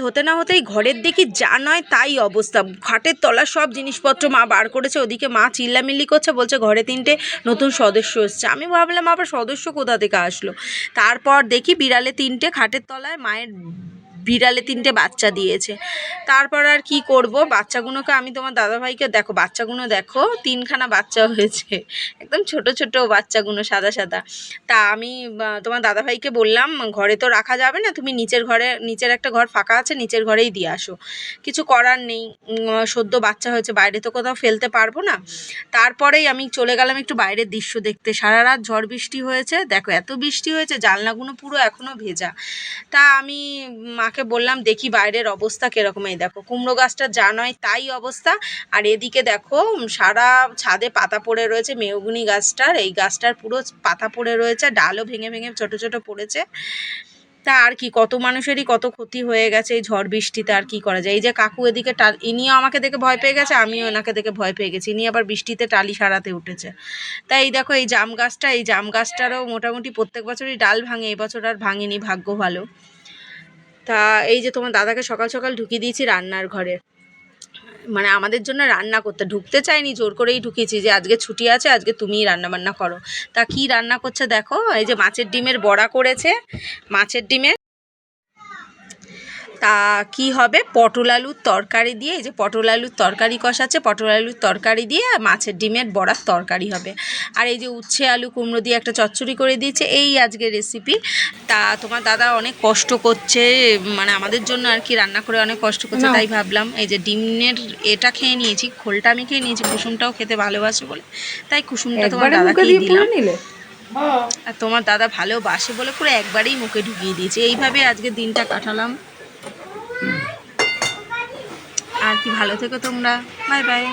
হতে না হতেই ঘরের দেখি যা নয় তাই অবস্থা। খাটের তলা সব জিনিসপত্র মা বার করেছে, ওদিকে মা চিল্লামিল্লি করছে, বলছে ঘরে তিনটে নতুন সদস্য এসছে। আমি ভাবলাম আবার সদস্য কোথা থেকে আসলো? তারপর দেখি বিড়ালে তিনটে, খাটের তলায় মায়ের বিড়ালে তিনটে বাচ্চা দিয়েছে। তারপর আর কি করব? বাচ্চাগুলোকে আমি তোমার দাদাভাইকে দেখো, বাচ্চাগুলো দেখো, তিনখানা বাচ্চা হয়েছে। একদম ছোট ছোট বাচ্চাগুলো, সাদা সাদা। তা আমি তোমার দাদাভাইকে বললাম, ঘরে তো রাখা যাবে না, তুমি নিচের ঘরে, নিচের একটা ঘর ফাঁকা আছে, নিচের ঘরেই দিয়ে আসো। কিছু করার নেই সদ্য বাচ্চা হয়েছে, বাইরে তো কোথাও ফেলতে পারব না। তারপরেই আমি চলে গেলাম একটু বাইরের দৃশ্য দেখতে। সারা রাত ঝড় বৃষ্টি হয়েছে, দেখো এত বৃষ্টি হয়েছে, জানলাগুলো পুরো এখনও ভেজা। তা আমি মাকে বললাম, দেখি বাইরের অবস্থা কীরকম। এই দেখো, কুমড়ো গাছটা যা নয় তাই অবস্থা। আর এদিকে দেখো সারা ছাদে পাতা পড়ে রয়েছে, মেহগুনি গাছটার। এই গাছটার পুরো পাতা পড়ে রয়েছে ডালও ভেঙে ভেঙে ছোট ছোট পড়েছে। তা আর কি, কত মানুষেরই কত ক্ষতি হয়ে গেছে এই ঝড় বৃষ্টিতে, আর কি করা যায়। এই যে কাকু এদিকে ইনিও আমাকে দেখে ভয় পেয়ে গেছে, আমিও ওনাকে দেখে ভয় পেয়ে গেছি। ইনি আবার বৃষ্টিতে টালি সারাতে উঠেছে। তাই এই দেখো, এই জাম গাছটা, এই জাম গাছটারও মোটামুটি প্রত্যেক বছরই ডাল ভাঙে এবছর আর ভাঙেনি, ভাগ্য ভালো। তা এই যে তোমার দাদাকে সকাল সকাল ঢুকিয়ে দিয়েছি রান্নার ঘরে। মানে আমাদের জন্য রান্না করতে, ঢুকতে চাইনি, জোর করেই ঢুকিয়েছি যে আজকে ছুটি আছে, আজকে তুমিই রান্না বান্না করো। তা কি রান্না করছে দেখো? এই যে মাছের ডিমের বড়া করেছে, মাছের ডিমের তা কি হবে? পটল আলুর তরকারি দিয়ে এই যে পটল আলুর তরকারি কষাচ্ছে পটল আলুর তরকারি দিয়ে আর মাছের ডিমের বড়ার তরকারি হবে। আর এই যে উচ্ছে আলু কুমড়ো দিয়ে একটা চচ্চড়ি করে দিয়েছে এই আজকে রেসিপি তা তোমার দাদা অনেক কষ্ট করছে মানে আমাদের জন্য আর কি রান্না করে অনেক কষ্ট করছে তাই ভাবলাম এই যে ডিমের এটা খেয়ে নিয়েছি খোলটা আমি খেয়ে নিয়েছি কুসুমটাও খেতে ভালোবাসে বলে। তাই কুসুমটা তোমার দাদাকে দিয়ে দিলাম। আর তোমার দাদা ভালোবাসে বলে পুরো একবারেই মুখে ঢুকিয়ে দিয়েছে। এইভাবে আজকে দিনটা কাটালাম। আর কি ভালো থেকো তোমরা। Bye bye.